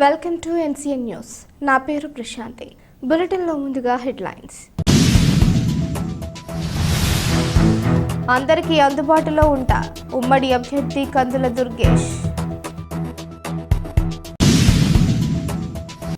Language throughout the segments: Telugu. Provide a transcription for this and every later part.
Welcome to NCN news. నా పేరు ప్రశాంతి. బులెటిన్లో ముందుగా హెడ్లైన్స్. అందరికీ అందుబాటులో ఉంటా ఉమ్మడి అభ్యర్థి కందుల దుర్గేష్.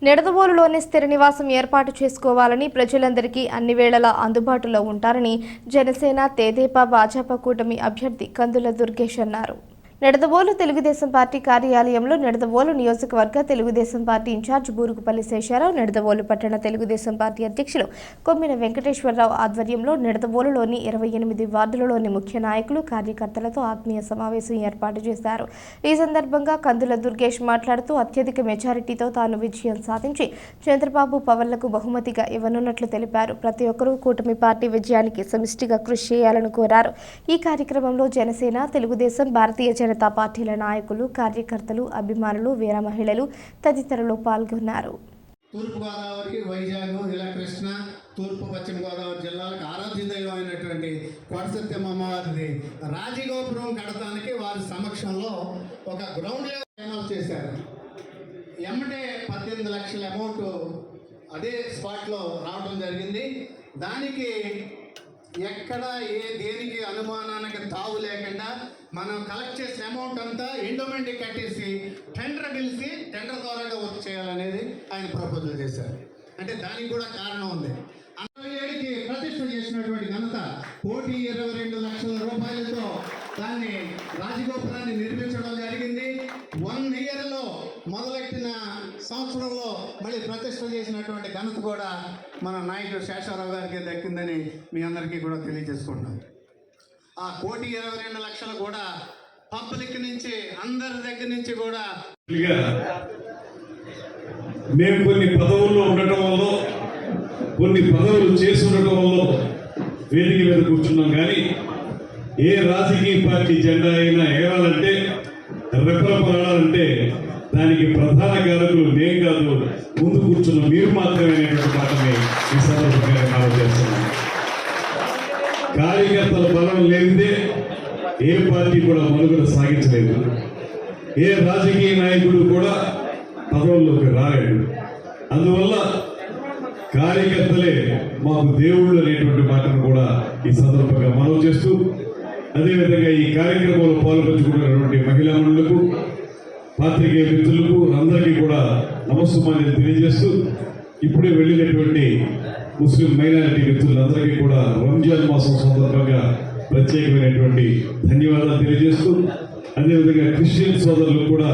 నిడదవోలులోని స్థిర నివాసం ఏర్పాటు చేసుకోవాలని ప్రజలందరికీ అన్ని వేళలా అందుబాటులో ఉంటారని జనసేన తేదేపా భాజపా కూటమి అభ్యర్థి కందుల దుర్గేష్ అన్నారు. నిడదవోలు తెలుగుదేశం పార్టీ కార్యాలయంలో నిడదవోలు నియోజకవర్గ తెలుగుదేశం పార్టీ ఇన్ఛార్జ్ బూరుగుపల్లి శేషారావు నిడదవోలు పట్టణ తెలుగుదేశం పార్టీ అధ్యక్షులు కొమ్మిన వెంకటేశ్వరరావు ఆధ్వర్యంలో నిడదవోలులోని ఇరవై ఎనిమిది వార్డులలోని ముఖ్య నాయకులు కార్యకర్తలతో ఆత్మీయ సమావేశం ఏర్పాటు చేశారు. ఈ సందర్భంగా కందుల దుర్గేష్ మాట్లాడుతూ అత్యధిక మెజారిటీతో తాను విజయం సాధించి చంద్రబాబు పవన్లకు బహుమతిగా ఇవ్వనున్నట్లు తెలిపారు. ప్రతి ఒక్కరూ కూటమి పార్టీ విజయానికి సమిష్టిగా కృషి చేయాలని కోరారు. ఈ కార్యక్రమంలో జనసేన తెలుగుదేశం భారతీయ జనతా పార్టీల నాయకులు కార్యకర్తలు అభిమానులు వీర మహిళలు తదితరులు పాల్గొన్నారు. తూర్పుగోదావరి వైజాగ్ ఇలా కృష్ణ తూర్పు పశ్చిమ గోదావరి జిల్లాలకు ఆరాధ్య దైవం అయినటువంటి కొడసత్యమ్మ అమ్మవారిది రాజగోపురం కడతానికి వారి సమక్షంలో ఒక గ్రౌండ్ లెవెల్ అనౌన్స్ చేశారు. ఎమ్మటే పద్దెనిమిది లక్షల అమౌంట్ అదే స్పాట్లో రావడం జరిగింది. దానికి ఎక్కడ ఏ దేనికి అనుమానానికి తావు లేకుండా మనం కలెక్ట్ చేసిన అమౌంట్ అంతా ఎండోమెంట్ కట్టేసి టెండర్ పిలిచి టెండర్ ద్వారాగా వర్క్ చేయాలనేది ఆయన ప్రపోజల్ చేశారు. అంటే దానికి కూడా కారణం ఉంది. అరవై ఏడుకి ప్రతిష్ట చేసినటువంటి ఘనత కోటి ఇరవై రెండు లక్షల రూపాయలతో దాన్ని రాజగోపురాన్ని నిర్మించడం అది ప్రతిష్ట చేసినటువంటి ఘనత కూడా మన నాయకుడు శేషారావు గారికి దక్కిందని మీ అందరికీ కూడా తెలియజేసుకుంటాం ఆ కోటి ఇరవై రెండు లక్షలు కూడా పబ్లిక్ నుంచి అందరి దగ్గర నుంచి కూడా మేము కొన్ని పదవుల్లో ఉండటం వల్ల కొన్ని పదవులు చేసి ఉండటం వల్ల వేదిక మీద కూర్చున్నాం. కానీ ఏ రాజకీయ పార్టీ జెండా అయినా ఎగరాలంటే పడాలంటే దానికి ప్రధాన కారకులు నేను కాదు ముందు కూర్చున్న మీరు మాత్రమే మాటని ఈ సందర్భంగా మనం చేస్తున్నాం కార్యకర్తల బలం లేనిదే ఏ పార్టీ కూడా మనుగడ సాగించలేదు. ఏ రాజకీయ నాయకుడు కూడా పదవుల్లోకి రాలేడు అందువల్ల కార్యకర్తలే మాకు దేవుళ్ళు అనేటువంటి మాటను కూడా ఈ సందర్భంగా మనవి చేస్తూ అదేవిధంగా ఈ కార్యక్రమంలో పాల్పంచుకున్నటువంటి మహిళా మండలకు పాత్రికేయ మిత్రులకు అందరికీ కూడా నమస్సుమాన్ని తెలియజేస్తూ ఇప్పుడే వెళ్ళినటువంటి ముస్లిం మైనారిటీ మిత్రులందరికీ కూడా రంజాన్ మాసం సందర్భంగా ప్రత్యేకమైనటువంటి ధన్యవాదాలు తెలియజేస్తూ అదేవిధంగా క్రిస్టియన్ సోదరులకు కూడా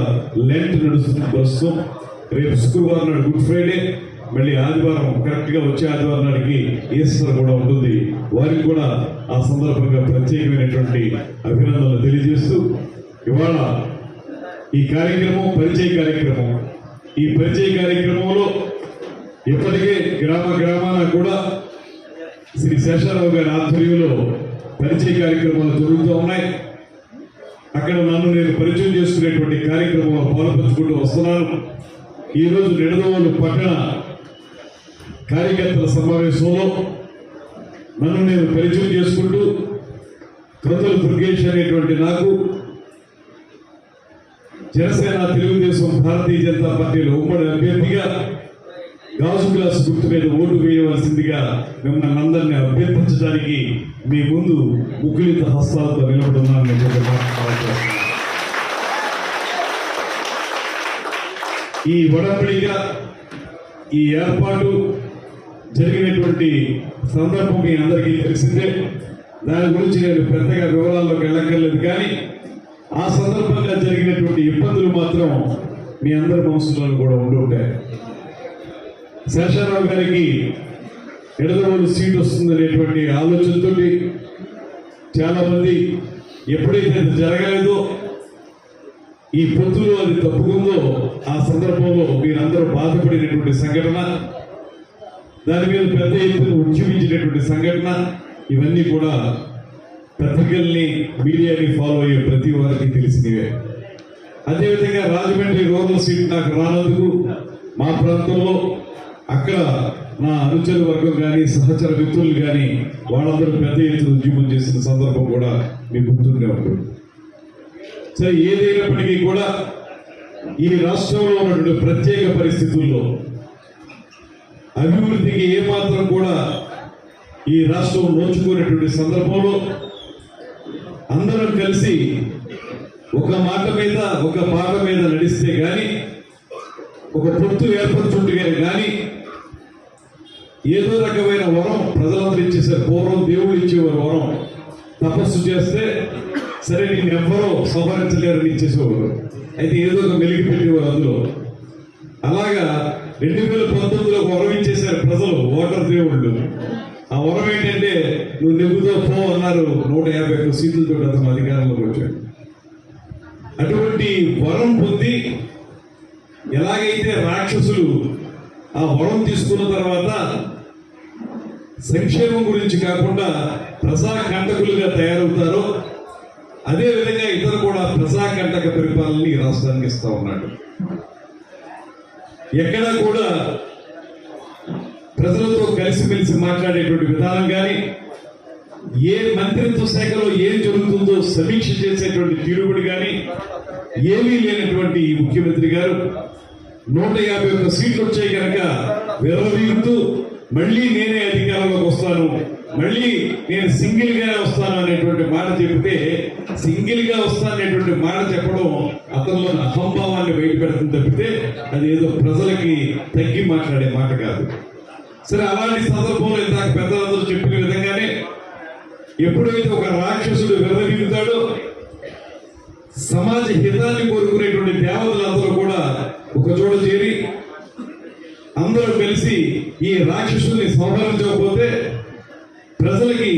లెంట్ నడుస్తుంది ప్రస్తుతం. రేపు శుక్రవారం నాడు గుడ్ ఫ్రైడే మళ్ళీ ఆదివారం కరెక్ట్గా వచ్చే ఆదివారం నాటికి ఈస్టర్ కూడా ఉంటుంది. వారికి కూడా ఆ సందర్భంగా ప్రత్యేకమైనటువంటి అభినందనలు తెలియజేస్తూ ఇవాళ ఈ కార్యక్రమం పరిచయ కార్యక్రమం. ఈ పరిచయ కార్యక్రమంలో ఇప్పటికే గ్రామ గ్రామాన కూడా శ్రీ శేషారావు గారి ఆధ్వర్యంలో పరిచయ కార్యక్రమాలు జరుగుతూ ఉన్నాయి. అక్కడ నన్ను నేను పరిచయం చేసుకునేటువంటి కార్యక్రమంలో పాల్పంచుకుంటూ వస్తున్నాను. ఈరోజు నిడదవోలు పట్టణ కార్యకర్తల సమావేశంలో నన్ను నేను పరిచయం చేసుకుంటూ కృతలు దుర్గేష్ అనేటువంటి నాకు జనసేన తెలుగుదేశం భారతీయ జనతా పార్టీలో ఉమ్మడి అభ్యర్థిగా గాజు గ్లాస్ గుర్తు మీద ఓటు వేయవలసిందిగా మిమ్మల్ని అందరినీ అభ్యర్థించడానికి మీ ముందు ముగ్గులిత హస్తాలతో నిలబడున్నాను ఈ ఒడంబడిగా ఈ ఏర్పాటు జరిగినటువంటి సందర్భం మీ అందరికీ తెలిసిందే. దాని గురించి నేను పెద్దగా వివరాల్లోకి వెళ్ళక్కర్లేదు. కానీ ఆ సందర్భంగా జరిగినటువంటి ఇబ్బందులు మాత్రం మీ అందరి మనసులో కూడా ఉండి ఉంటాయి. శేషారావు గారికి ఎడదవోలు సీట్ వస్తుందనేటువంటి ఆలోచనతో చాలామంది ఎప్పుడైతే అది జరగలేదో ఈ పొత్తులో అది తప్పుకుందో ఆ సందర్భంలో మీరందరూ బాధపడినటువంటి సంఘటన దాని మీద పెద్ద ఎత్తున ఉద్యమించినటువంటి సంఘటన ఇవన్నీ కూడా పత్రికల్ని మీడియాని ఫాలో అయ్యే ప్రతి వారికి తెలిసినవే. అదేవిధంగా రాజమండ్రి రూరల్ సీట్ నాకు రానందుకు మా ప్రాంతంలో అక్కడ నా అనుచర వర్గం కానీ సహచర మిత్రులు కానీ వాళ్ళందరూ పెద్ద ఎత్తున ఉద్యమం చేసిన సందర్భం కూడా మీకు గుర్తుండే ఉంటుంది. సరే ఏదైనప్పటికీ కూడా ఈ రాష్ట్రంలో ఉన్నటువంటి ప్రత్యేక పరిస్థితుల్లో అభివృద్ధికి ఏమాత్రం కూడా ఈ రాష్ట్రం నోచుకునేటువంటి సందర్భంలో అందరం కలిసి ఒక మాట మీద ఒక పాట మీద నడిస్తే గాని ఒక పొత్తు ఏర్పరచుంటే గాని ఏదో రకమైన వరం ప్రజలందరూ ఇచ్చేసారు పూర్వం దేవుడు ఇచ్చేవారు వరం. తపస్సు చేస్తే సరే నేను ఎవ్వరూ సంహరించలేరని ఇచ్చేసేవారు. అయితే ఏదో ఒక వెలిగి పెట్టేవారు అందులో. అలాగా రెండు వేల పంతొమ్మిదిలో వరం ఇచ్చేశారు ప్రజలు ఓటర్ దేవుళ్ళు. ఆ వరం ఏంటంటే నువ్వు నెగ్గుతో పో అన్నారు. నూట యాభై ఒక్క సీట్లతో అతను అధికారంలోకి వచ్చాడు. అటువంటి వరం పొంది ఎలాగైతే రాక్షసులు ఆ వరం తీసుకున్న తర్వాత సంక్షేమం గురించి కాకుండా ప్రజా కంటకులుగా తయారవుతారో అదే విధంగా కూడా ప్రజా కంటక రాష్ట్రానికి ఇస్తా ఉన్నాడు. ఎక్కడా కూడా ప్రజలతో కలిసిమెలిసి మాట్లాడేటువంటి విధానం కానీ ఏ మంత్రిత్వ శాఖలో ఏం జరుగుతుందో సమీక్ష చేసేటువంటి తీరుబడి కానీ ఏమీ లేనటువంటి ముఖ్యమంత్రి గారు నూట యాభై ఒక్క సీట్లు వచ్చాయి కనుక విరవీగుతూ మళ్ళీ నేనే అధికారంలోకి వస్తాను మళ్ళీ నేను సింగిల్ గానే వస్తాను అనేటువంటి మాట చెబితే సింగిల్గా వస్తాననేటువంటి మాట చెప్పడం అతనిలో అహంభావాన్ని బయటపెడుతుంది తప్పితే అది ఏదో ప్రజలకి తగ్గి మాట్లాడే మాట కాదు. సరే అలాంటి సందర్భంలో ఇందాక పెద్దలందరూ చెప్పిన విధంగానే ఎప్పుడైతే ఒక రాక్షసుడు విరవీగుతాడో సమాజ హితాన్ని కోరుకునేటువంటి దేవతలందరూ కూడా ఒక చోట చేరి అందరూ కలిసి ఈ రాక్షసుని సంహరించకపోతే ప్రజలకి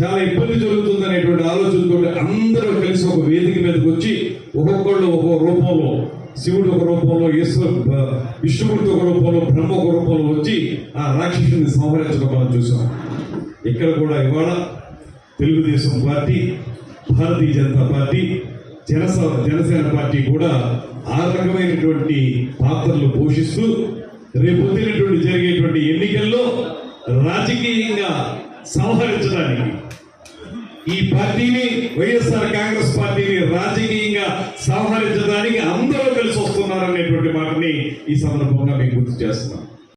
చాలా ఇబ్బంది జరుగుతుంది అనేటువంటి ఆలోచనతో అందరూ కలిసి ఒక వేదిక మీదకి వచ్చి ఒక్కొక్కళ్ళు ఒక్కొక్క రూపంలో శివుడు ఒక రూపంలో ఈశ్వరు విష్ణుమూర్తి ఒక రూపంలో బ్రహ్మ ఒక రూపంలో వచ్చి ఆ రాక్షసుని సంహరించడం మనం చూసాం ఇక్కడ కూడా ఇవాళ తెలుగుదేశం పార్టీ భారతీయ జనతా పార్టీ జనస జనసేన పార్టీ కూడా ఆ రకమైనటువంటి పాత్రలు పోషిస్తూ రేపు జరిగేటువంటి ఎన్నికల్లో రాజకీయంగా సంహరించడానికి ఈ పార్టీని వైఎస్ఆర్ కాంగ్రెస్ పార్టీని రాజకీయంగా సంహరించడానికి అందరూ కలిసి వస్తున్నారనేటువంటి మాటని ఈ సందర్భంగా మేము గుర్తు చేస్తున్నాం